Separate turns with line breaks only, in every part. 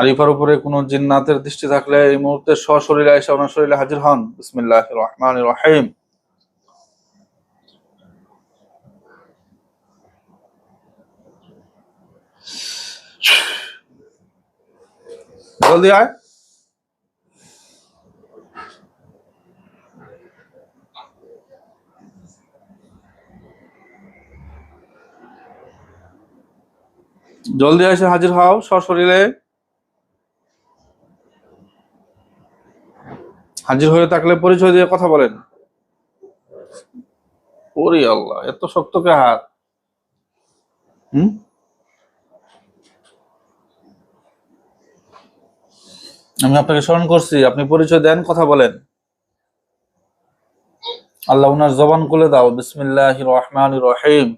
আরিফার উপরে কোনো জিন্নাতের দৃষ্টি থাকলে এই মুহূর্তে সশরীরে এসে ওনার শরীরে হাজির হন। বিসমিল্লাহ রহমান রহিম। জলদি আয়। জলদি এসে হাজির হও, সশরীরে। হাজির হয়ে থাকলে পরিচয় দিয়ে কথা বলেন। ওরে আল্লাহ, এত শক্ত কে হাত? আমি আপনাকে স্মরণ করছি, আপনি পরিচয় দেন, কথা বলেন। আল্লাহ উনার জবান খুলে দাও বিসমিল্লাহ রহমান রহিম।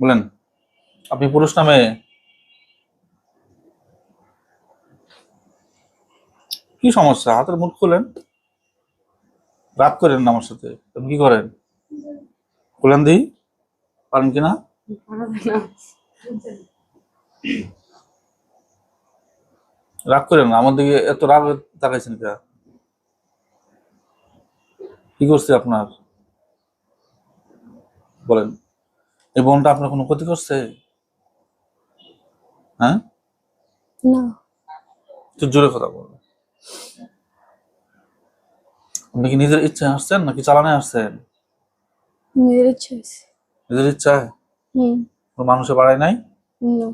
বলেন, আপনি পুরুষ নামে কি সমস্যা? হাতের মুখ খুলেন? রাত করেন না আমার সাথে? আপনি কি করেন? খুলেন দিই পারেন কিনা রাগ করেন না, আমার দিকে এত রাগ তাকাইছেন কে কি করছে আপনার? বলেন। এই বোনটা আপনার কোনো ক্ষতি করছে? হ্যাঁ?
না।
একটু জোরে কথা বলবেন আপনি কি নিজের ইচ্ছায় আসছেন নাকি চালানে আসছেন?
নিজের ইচ্ছা
নিজের ইচ্ছায়?
হুম।
মানুষে বাড়ায় নাই?
না।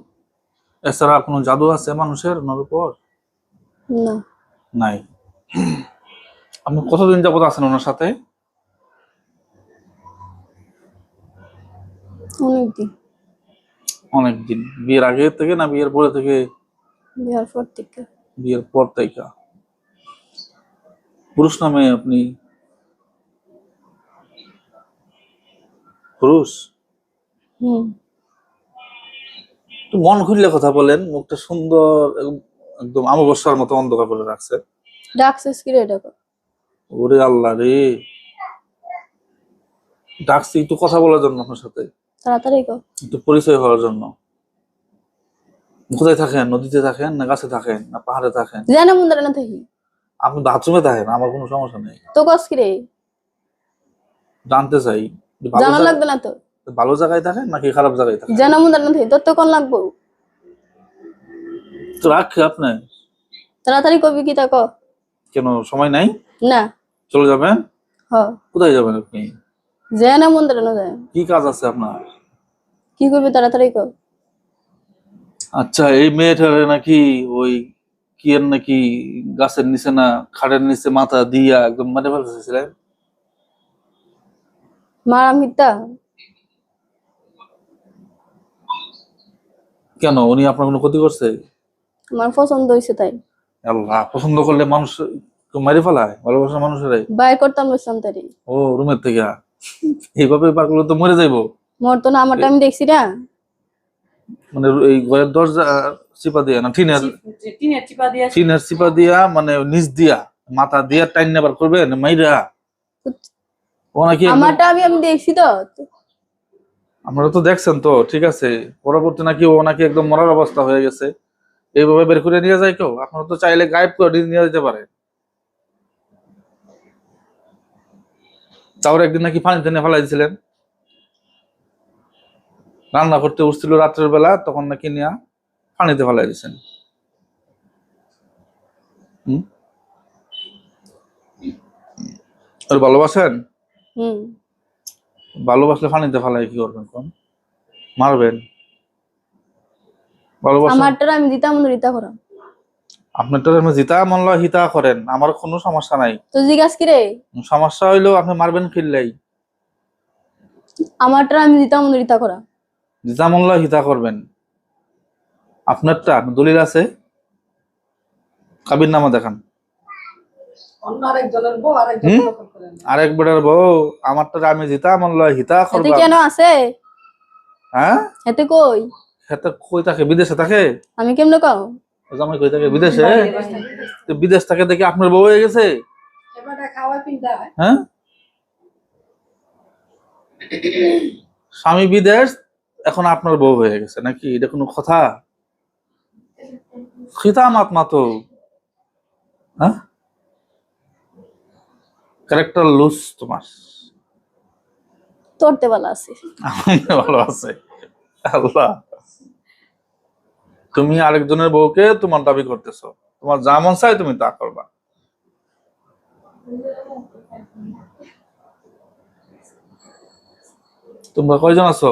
এছাড়া কোনো জাদু আছে মানুষের ওনার উপর?
না।
নাই। আপনি কতদিন যাবত আছেন ওনার সাথে?
অনেকদিন।
অনেকদিন। বিয়ের আগে থেকে না বিয়ের পরে থেকে?
বিয়ার পর থেকে।
বিয়ের পর থেকে। পুরুষ নামে আপনি? পুরুষ?
হুম।
মন খুললে কথা বলেন মুখটা সুন্দর একদম- একদম আমাবস্যার মতো অন্ধকার করে রাখছে।
ডাকছিস কি রে ডাকো
ওরে আল্লাহ রে। ডাকছি একটু কথা বলার জন্য আপনার সাথে।
তাড়াতাড়ি কর
একটু পরিচয় হওয়ার জন্য। কোথায় থাকেন? নদীতে থাকেন না গাছে থাকেন না পাহাড়ে থাকেন?
জানে মুন্দারে না থাকি।
আপনি বাথরুমে থাকেন আমার কোনো সমস্যা নেই।
তো কস কি রে?
জানতে চাই
জানা লাগবে না তো।
ভালো জায়গায় থাকেন নাকি খারাপ জায়গায় থাকেন?
জানা মুন্দারে না থাকি তোর তো কোন লাগবো?
তো রাখি আপনি।
তাড়াতাড়ি কবি কি তা
কেন সময় নাই?
না।
চলে যাবেন?
হ।
কোথায় যাবেন আপনি?
জানা মুন্দারে না যায়।
কি কাজ আছে আপনার?
কি করবি তাড়াতাড়ি কর।
আচ্ছা এই মেয়েটার নাকি ওই কি এর নাকি গাছের নিচে না খাটের নিচে মাথা দিয়া একদম মেরে ফেলতেছিলেন
মারা মিথ্যা?
কেন? উনি আপনার কোনো ক্ষতি করছে?
আমার পছন্দ হয়েছে তাই।
আল্লাহ পছন্দ করলে মানুষ মেরে ফেলায় ভালোবাসার মানুষেরাই।
বাইর করতাম তারি
ও রুমের থেকে? এইভাবে পাগলো তো মরে যাইবো।
মোর তো না আমারটা আমি দেখছি না।
মানে এই ঘরের দরজা চিপা দিয়া না টিনের?
টিনের চিপা দিয়ে।
টিনের চিপা দিয়া মানে নিচ দিয়া মাথা দিয়া টাইন নেবার করবে না মাইরা? ও নাকি একদম-
আমারটা আমি আমি দেখছি তো।
আপনারা তো দেখছেন তো ঠিক আছে। পরবর্তী নাকি ও নাকি একদম মরার অবস্থা হয়ে গেছে। এইভাবে বের করে নিয়ে যায় কেউ? আপনারা তো চাইলে গায়েব করে নিয়ে যেতে পারে। তাও একদিন নাকি পানিতে নিয়ে ফেলাই দিয়েছিলেন রান্না করতে উঠছিল রাত্রের বেলা তখন নাকি নিয়ে পানিতে ফেলাই দিয়েছেন হুম? আর ভালোবাসেন? ভালোবাসলে পানিতে ফেলাই কি করবেন কোন? মারবেন? ভালোবাসেন?
আমারটা আমি দিতাম না রিতা
আপনি জিতা মন লয় হিতা করেন আমার কোনো সমস্যা নাই।
তো জিজ্ঞাস কি রে
সমস্যা হইলেও আপনি মারবেন ফিরলেই
আমারটা আমি দিতাম না রিতা করা।
জিতা মন লয় হিতা করবেন। আপনারটা দলিল আছে? কাবির নামা দেখান। আরেক বেটার বউ আমারটা আমি জিতা মন লয় হিতা করবা।
কেন আছে?
হ্যাঁ?
কই?
কই থাকে বিদেশে থাকে
আমি কেমনে কও?
জামাই কই থাকে? বিদেশে। তো বিদেশ থেকে দেখে আপনার বউ হয়ে গেছে?
হয়।
স্বামী বিদেশ এখন আপনার বউ হয়ে গেছে নাকি? এটা কোনো কথা? খিতামাত মাতো হ্যাঁ? ক্যারেক্টার লুজ তোমার।
তোরতে বলা আছে।
ভালো আছে। আল্লাহ। তুমি আরেকজনের বউকে তোমার দাবি করতেছো। তোমার যা মন চাই তুমি তা করবা। তোমরা কয়জন আছো?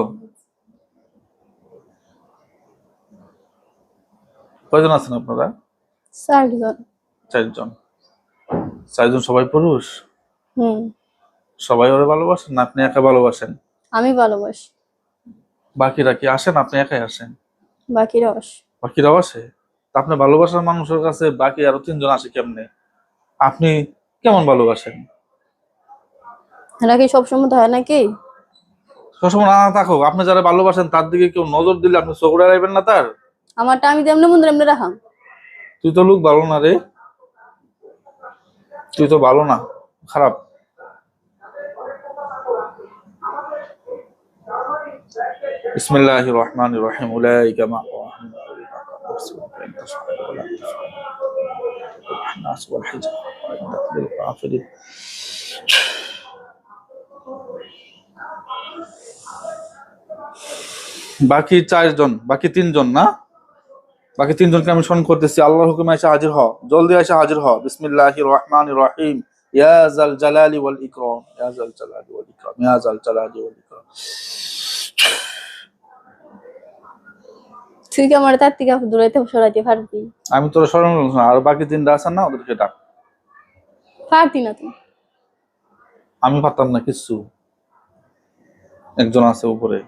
কয়জন আছেন আপনারা?
চারজন।
চারজন। চারজন সবাই পুরুষ?
হুম।
সবাই ওরে ভালোবাসেন না আপনি একা ভালোবাসেন?
আমি ভালোবাসি।
বাকিরা কি আসেন? আপনি একাই আসেন?
বাকি
বাকিরাও আসে তা আপনি ভালোবাসার মানুষের কাছে বাকি আরও তিনজন আসে কেমনে? আপনি কেমন ভালোবাসেন?
নাকি সবসময় তো হয় নাকি?
সবসময় না থাকো আপনি যারা ভালোবাসেন তার দিকে কেউ নজর দিলে আপনি চোখড়ে রাখবেন না তার?
আমারটা আমি তেমনি মন্দির এমনি রাখাম।
তুই তো লোক ভালো না রে। তুই তো ভালো না খারাপ। বিসমিল্লাহ রহমান রহিম উলাইকা মা الناس والحجر وعندك للغافلين বাকি চারজন বাকি তিনজন না বাকি তিনজনকে আমি স্মরণ করতেছি আল্লাহর হুকুমে এসে হাজির হ জলদি এসে হাজির হ বিসমিল্লাহির রহমানির রহিম ইয়া জাল জালালি ওয়াল ইকরাম ইয়া জাল জালালি ওয়াল ইকরাম ইয়া জাল জালালি ওয়াল ইকরাম
তুই কি আমার তার থেকে দূরাইতে সরাইতে পারবি?
আমি তোর স্মরণ না, আর বাকি তিনটা আছেন না ওদেরকে ডাক।
পারতি না তুই।
আমি পারতাম না কিছু। একজন আছে উপরে।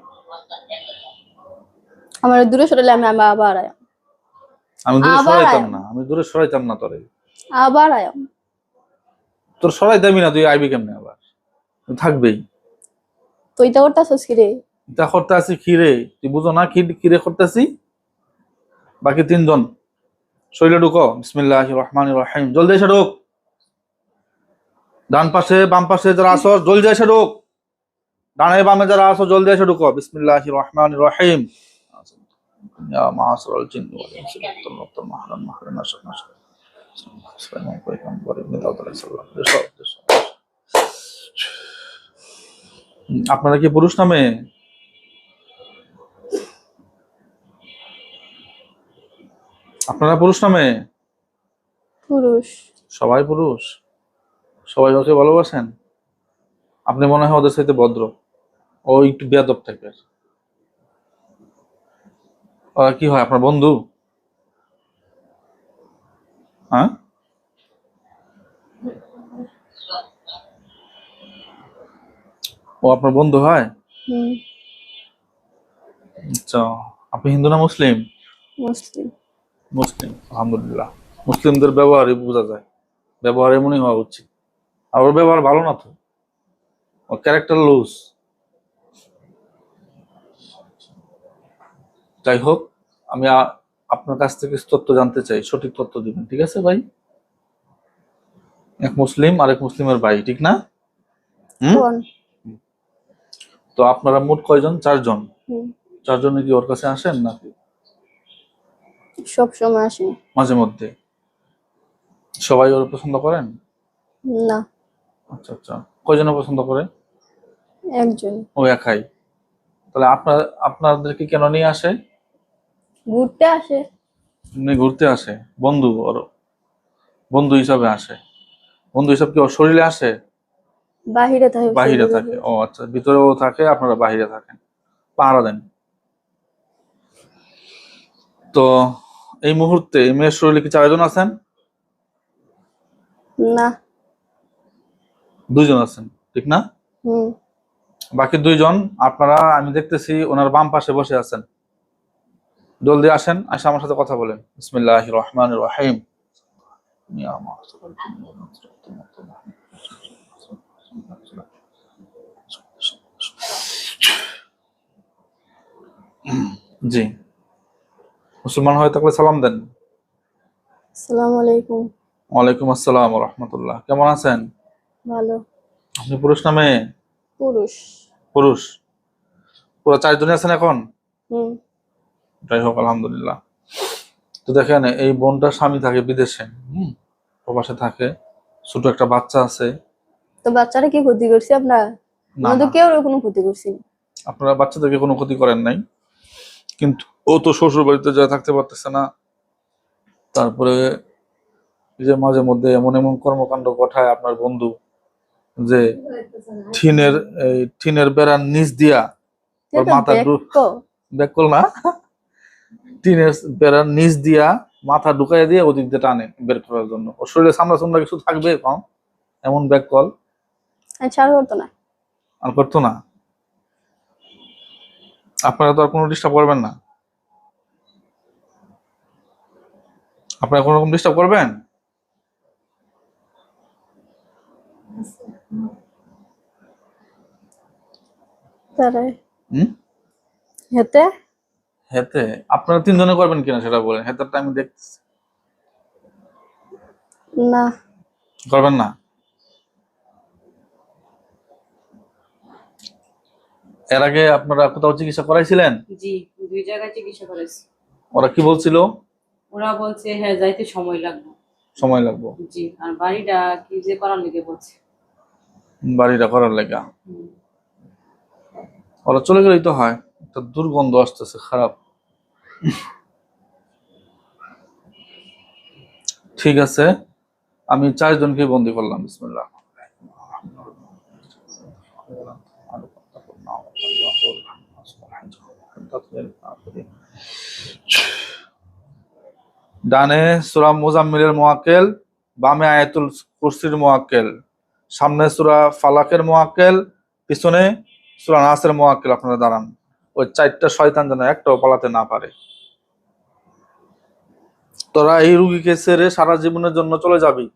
আমার দূরে সরাইলে আমি আবার আয়াম।
আমি দূরে সরাইতাম না আমি দূরে সরাইতাম না তোরে।
আবার আয়াম।
তোর সরাইতামই না তুই আইবি কেমনে আবার? থাকবেই।
তুই তো করতেছিস কি রে?
তা করতে আছি খিরে তুই বুঝো না কি কিরে করতেছি? বাকি তিনজন। শৈল ঢুকো। বিসমিল্লাহ রহমান রহিম। জল দিয়ে ঢুক। ডান পাশে, বাম পাশে যারা আসো জল এসে ঢুক। ডানে বামে যারা আসো জল দিয়ে ঢুকো। বিসমিল্লাহ রহমান রহিম। আপনারা কি পুরুষ নামে? আপনারা পুরুষ নামে
পুরুষ।
সবাই পুরুষ? সবাই ওকে ভালোবাসেন? আপনি মনে হয় ওদের সাথে ভদ্র। ও একটু বেয়াদব টাইপের। ওরা কি হয় আপনার বন্ধু? হ্যাঁ? ও আপনার বন্ধু হয়? আচ্ছা আপনি হিন্দু না মুসলিম?
মুসলিম।
মুসলিম আলহামদুলিল্লাহ। মুসলিমদের ব্যবহারই বোঝা যায়। ব্যবহার এমনই হওয়া উচিত। আর ওর ব্যবহার ভালো না তো। ওর ক্যারেক্টার লুজ যাই হোক আমি আপনার কাছ থেকে তথ্য জানতে চাই। সঠিক তথ্য দিবেন ঠিক আছে ভাই? এক মুসলিম আর এক মুসলিমের ভাই ঠিক না? হুম? তো আপনারা মোট কয়জন? চারজন। চারজনে কি ওর কাছে আসেন নাকি?
সব সময় আসে।
মাঝে মধ্যে। সবাই ওর পছন্দ করেন?
না।
আচ্ছা আচ্ছা। কয়জনে পছন্দ করে?
একজন।
ও একাই। তাহলে আপনার আপনাদেরকে কেন নিয়ে আসে?
ঘুরতে আসে।
এমনি ঘুরতে আসে? বন্ধু ওর বন্ধু হিসাবে আসে। বন্ধু হিসাব কি ওর শরীরে আসে?
বাহিরে থাকে
বাহিরে থাকে। ও আচ্ছা ভিতরেও থাকে আপনারা বাহিরে থাকেন। পাহারা দেন। তো এই মুহূর্তে এই মেয়ের শরীরে কি চারজন আছেন?
না।
দুইজন আছেন ঠিক না?
হুম।
বাকি দুইজন আপনারা আমি দেখতেছি ওনার বাম পাশে বসে আছেন। জলদি আসেন আসে আমার সাথে কথা বলেন। বিসমিল্লাহ রহমান রহিম। জি। মুসলমান হয়ে থাকলে সালাম দেন।
আসসালামু আলাইকুম।
ওয়ালাইকুম আসসালাম রহমতুল্লাহ কেমন আছেন?
ভালো।
আপনি পুরুষ নামে
পুরুষ।
পুরুষ। পুরো চারজনই আছেন এখন?
হুম।
যাই হোক আলহামদুলিল্লাহ। তো দেখেন এই বোনটার স্বামী থাকে বিদেশে হুম? প্রবাসে থাকে। ছোট একটা বাচ্চা আছে।
তো বাচ্চারা কি ক্ষতি করছে আপনার?
না
তো কেউ কোনো ক্ষতি করছি।
আপনারা বাচ্চাদেরকে কোনো ক্ষতি করেন নাই। কিন্তু ও তো শ্বশুর বাড়িতে যা থাকতে পারতেছে না। তারপরে যে মাঝে মধ্যে এমন এমন কর্মকাণ্ড ঘটায় আপনার বন্ধু যে ঠিনের এই ঠিনের বেড়ার নিচ দিয়া ওর মাথা ডু-
দেখো,
ব্যাক কল না? টিনের বেড়ার নিচ দিয়া মাথা ঢুকাই দিয়ে ওদিক দিয়ে টানে বের করার জন্য। ওর শরীরে সামলা সামলা কিছু থাকবে কম এমন ব্যাক কল
ছাড় করতো না।
আর করতো না। আপনারা তো আর কোনো ডিস্টার্ব করবেন না। আপনারা কোনো রকম ডিস্টার্ব করবেন?
হেতে?
হেতে। আপনারা তিনজনে করবেন কিনা সেটা বলেন। হেতারটা আমি দেখতেছি।
না।
করবেন না? এর আগে আপনারা কোথাও চিকিৎসা করাইছিলেন?
জি দুই জায়গায় চিকিৎসা করেছি
ওরা কি বলছিল?
ওরা বলছে হ্যাঁ যাইতে সময় লাগবে
সময় লাগবে
জি আর বাড়িটা কি যে করার লেগে বলছে
বাড়িটা করার লেগা ওরা চলে গেলেই তো হয় একটা দুর্গন্ধ আসতেছে খারাপ ঠিক আছে আমি চারজনকে বন্দি করলাম বিসমিল্লাহ ডানে সুরা মোজাম্মিলের মোয়াক্কেল বামে আয়াতুল কুরসির মোয়াক্কেল সামনে সুরা ফালাকের মোয়াক্কেল পিছনে সুরা নাসের মোয়াক্কেল। আপনারা দাঁড়ান। ওই চারটা শয়তান যেন একটাও পালাতে না পারে। তোরা এই রুগীকে ছেড়ে সারা জীবনের জন্য চলে যাবি।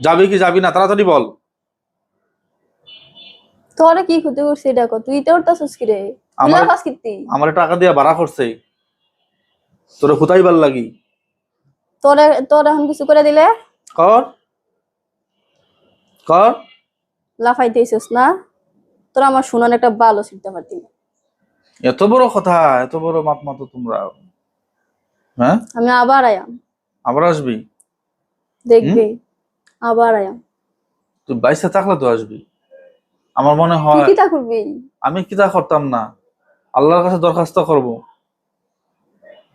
যাবি কি যাবি না? তাড়াতাড়ি বল।
তোরা কি ক্ষতি করছিস? দেখো তুই তো ওটা সুস্কি রে
আমার-
আমার কাজ কিতি
আমার টাকা দিয়ে ভাড়া করছে। তোরা কোথায় ভালো লাগি?
তোরা তোর এখন কিছু করে দিলে?
কর। কর।
লাফাইতেছিস না? তোরা আমার শুনান একটা ভালো শিখতে পারতি না।
এত বড় কথা এত বড় মাত মাতো তোমরা। হ্যাঁ?
আমি আবার আয়াম।
আবার আসবি?
দেখবি। আবার আয়াম।
তুই বাইসে থাকলে তো আসবি। আমার মনে হয়
কি করবি?
আমি কি তা করতাম না? আল্লাহর কাছে দরখাস্ত করব।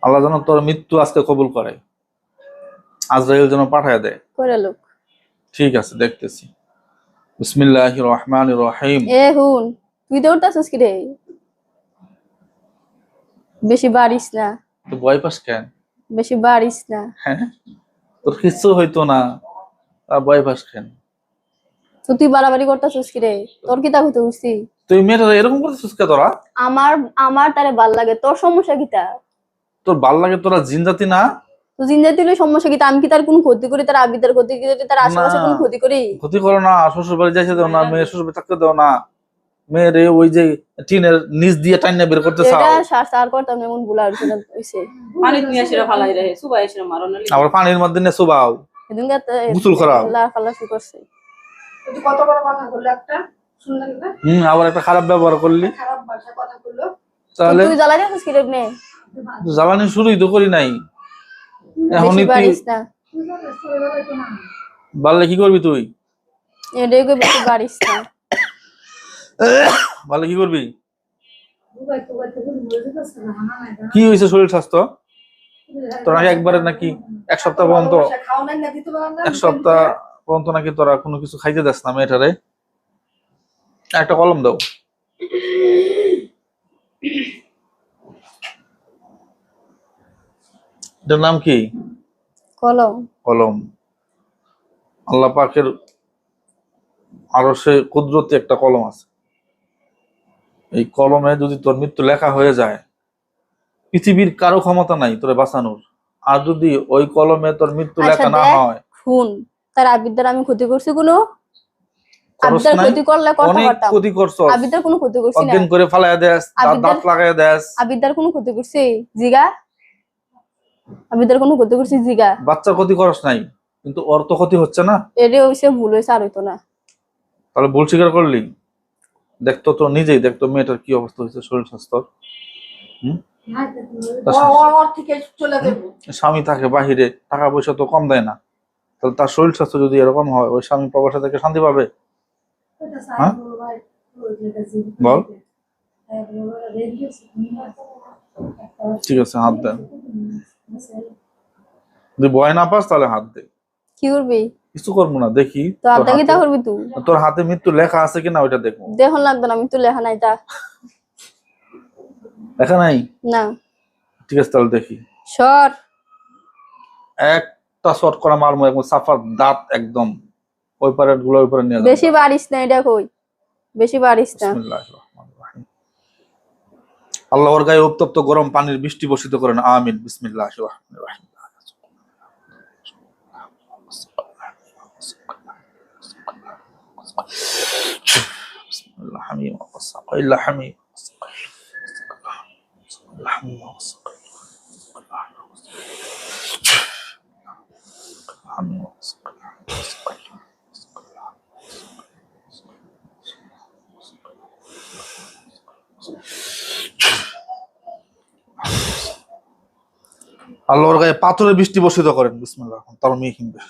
আল্লাহ যেন তোর মৃত্যু আজকে কবুল করে। আজরাইল যেন পাঠায় দেয়।
লোক।
ঠিক আছে দেখতেছি। বিসমিল্লাহ রহমান রহিম।
এ হুন তুই তো ওটা সুস্কি রে? বেশি বাড়িস না।
তো ভয় পাস কেন?
বেশি বাড়িস না।
হ্যাঁ তোর কিচ্ছু হইতো না। আর ভয় পাস কেন?
তো তুই বাড়াবাড়ি করতেছিস কি রে? তোর কি তা হতে উঠছি।
তুই মেয়েটা এরকম করতেছিস কে তোরা?
আমার আমার তারে ভালো লাগে। তোর সমস্যা কি তা
তোর ভালো লাগে তোরা জিন জাতি না?
তো সমস্যা কি? আমি কি তার কোনো ক্ষতি করি? তার আবিদার ক্ষতি করি? তার আশেপাশে কোনো ক্ষতি করি?
ক্ষতি করো না শ্বশুর বাড়ি যাইতে দাও না মেয়ে শ্বশুর থাকতে দাও না। মেয়ের ওই যে টিনের নিচ দিয়ে টাইনা বের করতে চাও।
এটা সার সার করতাম এমন ভুলা হইছে না হইছে।
পানি তুমি এসে ফালাই রাখে সুবাই এসে মারো না
আবার পানির মধ্যে নিয়ে চুবাও
এদিনকে
গোসল করাও।
লার ফালা শুরু করছে।
তুই কত বড় কথা বলল একটা? শুনলেন না?
হম আবার একটা খারাপ ব্যবহার করলি।
খারাপ ভাষা কথা বলল।
তাহলে
তুই জ্বালা দিয়েছিস কি রে নে
জ্বালানি শুরুই তো করি নাই। এখনই তুই বাড়লে কি করবি তুই?
এটাই কই বেশি বাড়িস না।
বাড়লে কি করবি? কি হয়েছে শরীর স্বাস্থ্য? তোর নাকি একবারে নাকি এক সপ্তাহ পর্যন্ত এক সপ্তাহ পর্যন্ত নাকি তোরা কোনো কিছু খাইতে দেস না মেয়েটারে। একটা কলম দাও। এটার নাম কি?
কলম।
কলম। আল্লাহ পাকের আরও সে কুদরতি একটা কলম আছে। এই কলমে যদি তোর মৃত্যু লেখা হয়ে যায় পৃথিবীর কারও ক্ষমতা নাই তোরে বাঁচানোর। আর যদি ওই কলমে তোর মৃত্যু
আচ্ছা,
লেখা না হয়
শুন তার আবিদার আমি ক্ষতি করছি কোনো?
খরচ
ক্ষতি করলে
করছ
আবিদার কোনো ক্ষতি করছি না।
করে ফালাই দেস দাঁত
আবিদার-
দেস।
আবিদার কোনো ক্ষতি করছি? জিগা আবিদার কোনো ক্ষতি করছি জিগা।
বাচ্চার ক্ষতি করস নাই কিন্তু ওর তো ক্ষতি হচ্ছে না।
এটা হইছে ভুল হয়েছে আর হইতো না।
তাহলে ভুল স্বীকার করলি? দেখতো তো নিজেই দেখতো মেয়েটার কি অবস্থা হয়েছে শরীর স্বাস্থ্য স্বামী থাকে বাহিরে টাকা পয়সা তো কম দেয় না। তাহলে তার শরীর স্বাস্থ্য যদি এরকম হয় ওই স্বামী প্রবাসা থেকে শান্তি পাবে? হ্যাঁ? বল। ঠিক আছে হাত দেন। যদি ভয় না পাস তাহলে হাত দে।
কি করবি?
কিছু করব না দেখি
তো
তোর
কি তা করবি তুই?
তোর হাতে মৃত্যু লেখা আছে কিনা ওইটা দেখব।
দেখুন লাগতো না তো লেখা নাই তা
লেখা নাই?
না।
ঠিক আছে তাহলে দেখি।
সর।
একটা শর্ট করা মারমো একদম সাফার দাঁত একদম। ওই পারে গুলো ওই পারে নিয়ে
বেশি বাড়িস না এটা কই? বেশি বাড়িস না।
রহিম। আল্লাহ ওর গায়ে উত্তপ্ত গরম পানির বৃষ্টি বর্ষিত করেন। আমিন। বিসমিল্লাহ রহমানির আল্লাহর গায়ে পাথরের বৃষ্টি বর্ষিত করেন। বিসমিল্লাহ। তার মেয়ে কিনবে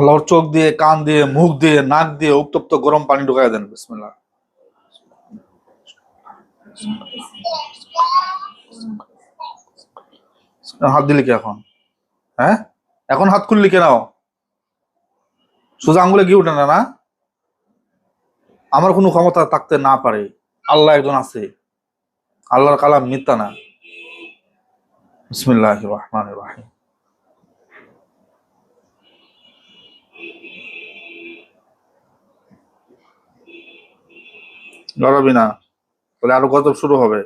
আল্লাহর চোখ দিয়ে, কান দিয়ে, মুখ দিয়ে, নাক দিয়ে উত্তপ্ত গরম পানি ঢুকাই দেন, বিসমিল্লাহ। হাত দিলি কি এখন? হ্যাঁ? এখন হাত খুললি কেন? সোজা আঙ্গুলে গিয়ে উঠে না না? আমার কোনো ক্ষমতা থাকতে না পারে। আল্লাহ একজন আছে। আল্লাহর কালাম মিথ্যা না। বিসমিল্লাহ রহমান রাহিম। লড়াবি না। তাহলে আরও গজব শুরু হবে।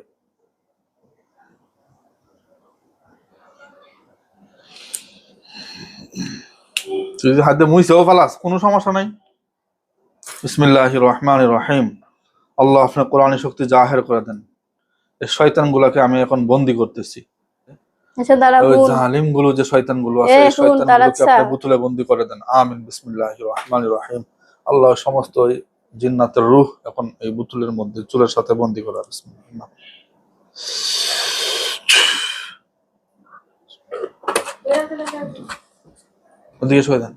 যদি হাতে মুইছেও ফালাস কোনো সমস্যা নাই। বিসমিল্লাহ রহমান রহিম। আল্লাহ আপনার কোরআনী শক্তি জাহের করে দেন। এই শয়তান গুলাকে আমি এখন বন্দি করতেছি।
আচ্ছা দাঁড়া
ওই জালিমগুলো যে শয়তানগুলো আছে
এ,
এই শয়তান গুলোকে আপনি। বুতুলে বন্দি করে দেন। আমিন বিসমিল্লাহ রহমান রহিম। আল্লাহ সমস্ত জিন্নাতের রূহ এখন এই বুতুলের মধ্যে চুলের সাথে বন্দি করা ওদিকে শুয়ে দেন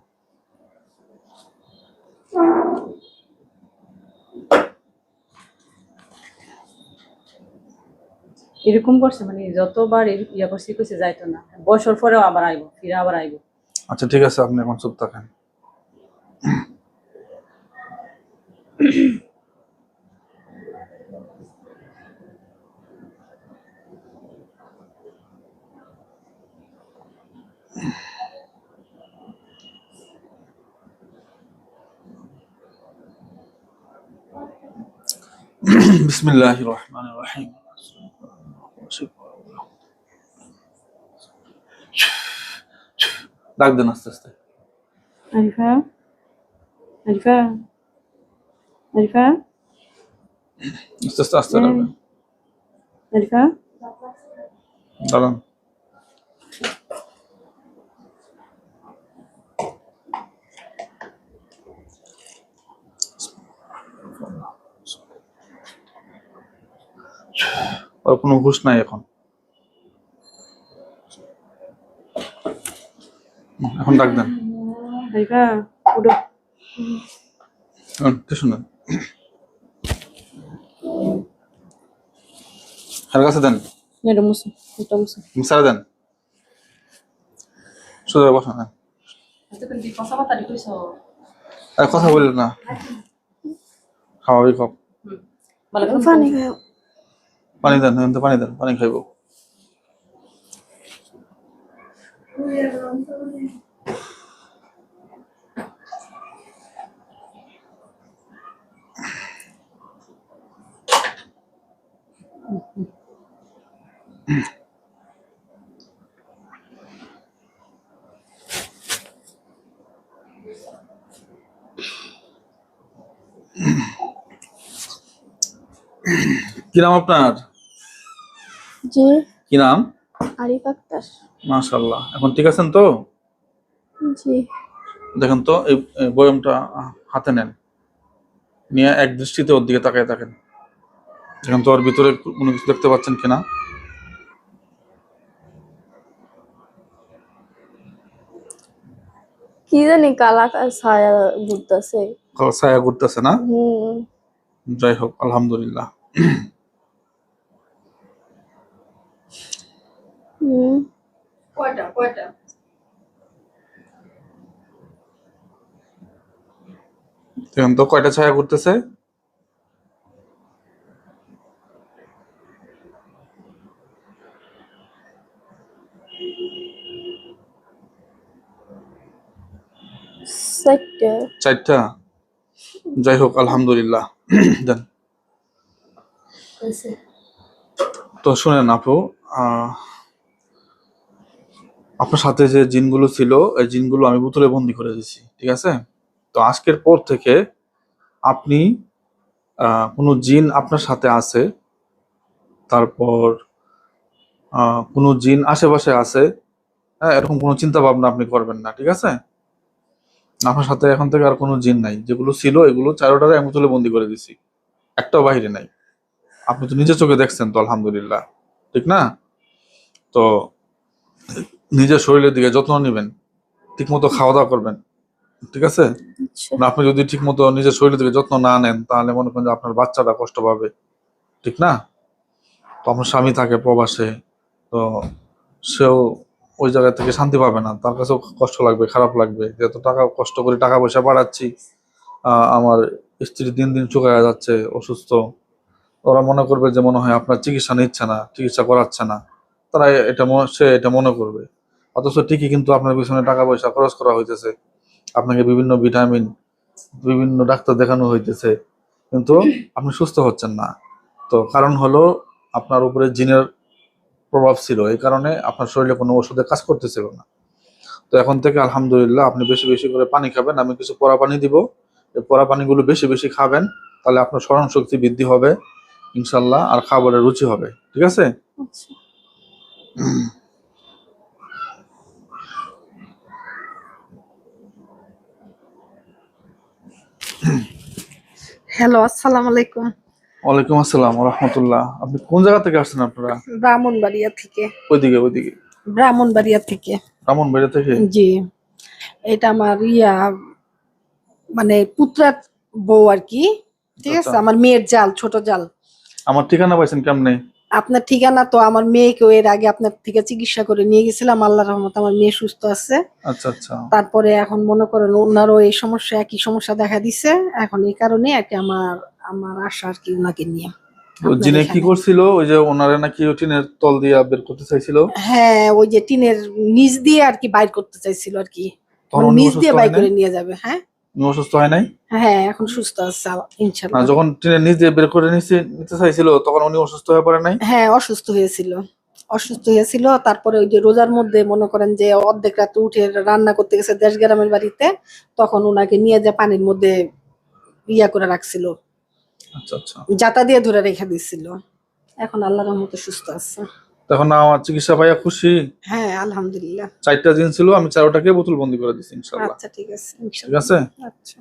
এরকম করছে মানে যতবার ইয়া করছে কইছে যাইতো না। বছর পরেও আবার আইব ফিরে আবার আইব।
আচ্ছা ঠিক আছে আপনি এখন চুপ থাকেন। বিসমিল্লাহ রহমান রহিম ডাক দেন আস্তে আস্তে
আরিফা আরিফা আরিফা
আস্তে আস্তে আস্তে
আরিফা
দাঁড়ান ওর কোনো হুশ নাই এখন এখন ডাক দেন শুনেন হার কাছে দেন।
এটা মুসু এটা মুসু।
মিসারা দেন। বসা না
কথা
আর বললেন না। হোক
বলে
পানি খাও
পানি দেন থেকে পানি দেন পানি খাইবো। কি নাম আপনার?
জি।
কি নাম?
আরিফ আক্তার।
মাশাআল্লাহ। এখন ঠিক আছেন তো?
জি।
দেখেন তো এই বয়ামটা হাতে নেন। নিয়ে এক দৃষ্টিতে ওর দিকে তাকায় থাকেন। দেখেন তো ওর ভিতরে কোনো কিছু দেখতে পাচ্ছেন কিনা।
কি জানি কালা ছায়া ঘুরতেছে।
ছায়া ঘুরতেছে না? যাই হোক আলহামদুলিল্লাহ।
হুম।
কয়টা কয়টা?
তো কয়টা ছায়া ঘুরতেছে?
চারটে।
চারটা? যাই হোক আলহামদুলিল্লাহ। দেন। তো শুনেন আপু আপনার সাথে যে জিনগুলো ছিল এই জিনগুলো আমি বোতলে বন্দি করে দিয়েছি ঠিক আছে? তো আজকের পর থেকে আপনি আহ, কোনো জিন আপনার সাথে আছে তারপর আহ, কোনো জিন আশেপাশে আছে হ্যাঁ এরকম কোনো চিন্তা ভাবনা আপনি করবেন না ঠিক আছে? আপনার সাথে এখন থেকে আর কোনো জিন নাই। যেগুলো ছিল এগুলো চারোটারে আমি বোতলে বন্দি করে দিছি। একটাও বাহিরে নাই। আপনি তো নিজের চোখে দেখছেন তো আলহামদুলিল্লাহ। ঠিক না? তো নিজের শরীরের দিকে যত্ন নেবেন ঠিক মতো খাওয়া দাওয়া করবেন ঠিক আছে?
আচ্ছা।
আপনি যদি ঠিক মতো নিজের শরীরের দিকে যত্ন না নেন তাহলে মনে করেন যে আপনার বাচ্চাটা কষ্ট পাবে ঠিক না? তো আপনার স্বামী থাকে প্রবাসে তো সেও ওই জায়গা থেকে শান্তি পাবে না। তার কাছেও কষ্ট লাগবে, খারাপ লাগবে। যে এত টাকা, কষ্ট করে টাকা পয়সা বাড়াচ্ছি আমার স্ত্রী দিন দিন চুকায়া যাচ্ছে, অসুস্থ। ওরা মনে করবে যে, মনে হয় আপনার চিকিৎসা নিচ্ছে না, চিকিৎসা করাচ্ছে না। তারা এটা সে এটা মনে করবে। অথচ ঠিকই কিন্তু আপনার পিছনে টাকা পয়সা খরচ করা হইতেছে। আপনাকে বিভিন্ন ভিটামিন, বিভিন্ন ডাক্তার দেখানো হইতেছে। কিন্তু আপনি সুস্থ হচ্ছেন না। তো কারণ হলো, আপনার উপরে জিনের প্রভাব ছিল। এই কারণে আপনার শরীরে কোনো ওষুধে কাজ করতেছিল না। তো এখন থেকে আলহামদুলিল্লাহ আপনি বেশি বেশি করে পানি খাবেন। আমি কিছু পরা পানি দিব। এই পরা পানিগুলো বেশি বেশি খাবেন। তাহলে আপনার স্মরণ শক্তি বৃদ্ধি হবে। ইনশাল্লাহ আর খাবারের রুচি হবে। ঠিক আছে?
আচ্ছা।
হ্যালো আসসালামু আলাইকুম।
ওয়ালাইকুম আসসালাম রহমতুল্লাহ। আপনি কোন জায়গা থেকে আসছেন আপনারা?
ব্রাহ্মণবাড়িয়া থেকে।
ওইদিকে ওইদিকে।
ব্রাহ্মণবাড়িয়া থেকে।
ব্রাহ্মণবাড়িয়া থেকে?
জি। এটা আমার ইয়া মানে পুত্রার বউ আর কি। ঠিক আছে?
আচ্ছা।
আমার মেয়ের জাল ছোট জাল।
আমার ঠিকানা পাইছেন কেমনে?
আপনার ঠিকানা তো আমার মেয়েকেও এর আগে আপনার থেকে চিকিৎসা করে নিয়ে গেছিলাম। আল্লাহ রহমত আমার মেয়ে সুস্থ আছে।
আচ্ছা আচ্ছা।
তারপরে এখন মনে করেন ওনারও এই সমস্যা একই সমস্যা দেখা দিছে। এখন এই কারণে আর কি আমার আমার আশা আর কি ওনাকে নিয়ে।
জিনে কি করছিল ওই যে ওনারে নাকি টিনের তল দিয়ে বের করতে চাইছিল?
হ্যাঁ ওই যে টিনের নিচ দিয়ে আর কি বাইর করতে চাইছিল আর কি। নিচ দিয়ে বাইর করে নিয়ে যাবে হ্যাঁ?
অসুস্থ হয় নাই?
হ্যাঁ এখন সুস্থ আছে
না যখন টিনের নিচ দিয়ে বের করে নিতে নিতে চাইছিল তখন উনি অসুস্থ হয়ে পড়ে নাই?
হ্যাঁ অসুস্থ হয়েছিল। অসুস্থ হয়েছিল তারপরে ওই যে রোজার মধ্যে মনে করেন যে অর্ধেক রাতে উঠে রান্না করতে গেছে দেশ গ্রামের বাড়িতে তখন ওনাকে নিয়ে যা পানির মধ্যে ইয়া করে রাখছিল।
আচ্ছা আচ্ছা।
জাতা দিয়ে ধরে রেখে দিছিল। এখন আল্লাহর রহমতে সুস্থ আছে।
তখন আমার চিকিৎসা পাইয়া খুশি?
হ্যাঁ আলহামদুলিল্লাহ।
চারটা দিন ছিল আমি চারোটাকে বোতল বন্দি করে দিছি ইনশাল্লাহ।
আচ্ছা ঠিক আছে
ঠিক আছে?
আচ্ছা।